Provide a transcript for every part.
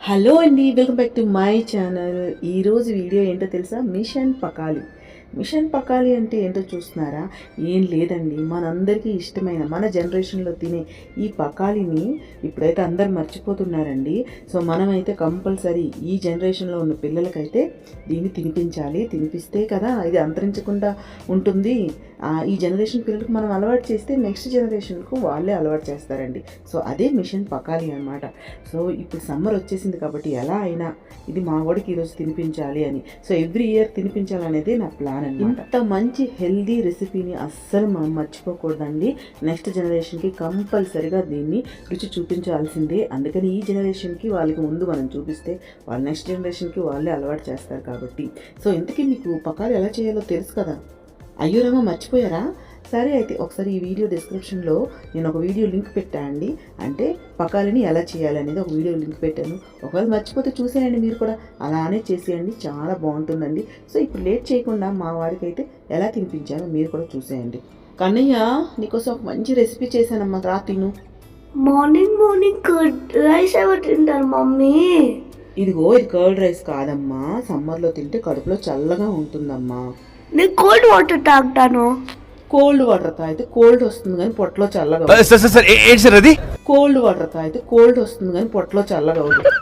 Hello అండి welcome back to my channel ఈరోజు video ఏంటో తెలుసా? మిషన్ పకాలి. మిషన్ పకాలి అంటే ఏంటో చూస్తున్నారా? ఏం లేదండి. మనందరికీ ఇష్టమైన మన జనరేషన్లో తినే ఈ పకాలిని ఇప్పుడైతే అందరు మర్చిపోతున్నారండి. సో మనమైతే కంపల్సరీ ఈ జనరేషన్లో ఉన్న పిల్లలకైతే దీన్ని తినిపించాలి. తినిపిస్తే కదా ఇది అంతరించకుండా ఉంటుంది. ఈ జనరేషన్ పిల్లలకు మనం అలవాటు చేస్తే నెక్స్ట్ జనరేషన్కు వాళ్ళే అలవాటు చేస్తారండి. సో అదే మిషన్ పకాలి అనమాట సో ఇప్పుడు సమ్మర్ వచ్చేసింది కాబట్టి ఎలా అయినా ఇది మా వాడికి ఈరోజు తినిపించాలి అని. సో ఎవ్రీ ఇయర్ తినిపించాలనేది నా ప్లాన్. అనమాట ఇంత మంచి హెల్దీ రెసిపీని అస్సలు మనం మర్చిపోకూడదండి. నెక్స్ట్ జనరేషన్కి కంపల్సరిగా దీన్ని రుచి చూపించాల్సిందే. అందుకని ఈ జనరేషన్కి వాళ్ళకి ముందు మనం చూపిస్తే వాళ్ళ నెక్స్ట్ జనరేషన్కి వాళ్ళే అలవాటు చేస్తారు కాబట్టి. సో ఇంతకీ మీకు పకాలు ఎలా చేయాలో తెలుసు కదా? అయ్యో మర్చిపోయారా? సరే అయితే ఒకసారి ఈ వీడియో డిస్క్రిప్షన్లో నేను ఒక వీడియో లింక్ పెట్టా అండి. అంటే పకాలని ఎలా చేయాలి అనేది ఒక వీడియో లింక్ పెట్టాను. ఒకవేళ మర్చిపోతే చూసేయండి మీరు కూడా. అలానే చేసేయండి. చాలా బాగుంటుందండి. సో ఇప్పుడు లేట్ చేయకుండా మా వాడికి అయితే ఎలా తినిపించానో మీరు కూడా చూసేయండి. కన్నయ్య నీకోసం ఒక మంచి రెసిపీ చేశానమ్మా. రా తిను. మార్నింగ్ మార్నింగ్ కర్డ్ రైస్ ఎవరు తింటారు మమ్మీ? ఇదిగో ఇది కర్డ్ రైస్ కాదమ్మా. సమ్మర్లో తింటే కడుపులో చల్లగా ఉంటుందమ్మా. నేను కోల్డ్ వాటర్ తాగుతాను. కోల్డ్ వాటర్ తాగితే కోల్డ్ వస్తుంది కానీ పొట్టలో చల్లగా సార్ సార్ సార్ ఏ- ఏంటి సార్ అది? కోల్డ్ వాటర్ తాగితే కోల్డ్ వస్తుంది కానీ పొట్టలో చల్లగా అవుతుంది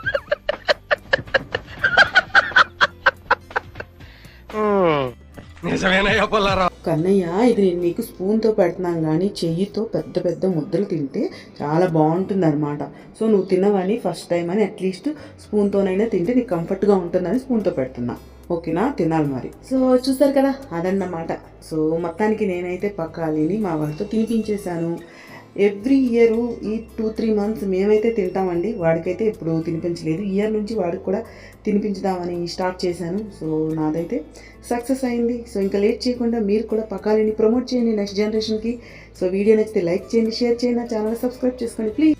కన్నయ్య ఇది నేను నీకు స్పూన్తో పెడుతున్నాను కానీ చెయ్యితో పెద్ద పెద్ద ముద్దలు తింటే చాలా బాగుంటుంది అనమాట సో నువ్వు తినవని ఫస్ట్ టైం అని అట్లీస్ట్ స్పూన్తోనైనా తింటే నీకు కంఫర్ట్గా ఉంటుందని స్పూన్తో పెడుతున్నా. ఓకేనా తినాలి మరి. సో చూస్తారు కదా అదన్నమాట. సో మొత్తానికి నేనైతే పక్కాలిని మా వాడితో తినిపించేశాను. ఎవ్రీ ఇయర్ ఈ టూ త్రీ మంత్స్ మేమైతే తింటామండి. వాడికైతే ఎప్పుడు తినిపించలేదు. ఇయర్ నుంచి వాడికి కూడా తినిపించుదామని స్టార్ట్ చేశాను. సో నాదైతే సక్సెస్ అయింది. సో ఇంకా లేట్ చేయకుండా మీరు కూడా పకాలిని ప్రమోట్ చేయండి నెక్స్ట్ జనరేషన్కి. సో వీడియో నచ్చితే లైక్ చేయండి షేర్ చేయండి నా ఛానల్ సబ్స్క్రైబ్ చేసుకోండి. ప్లీజ్.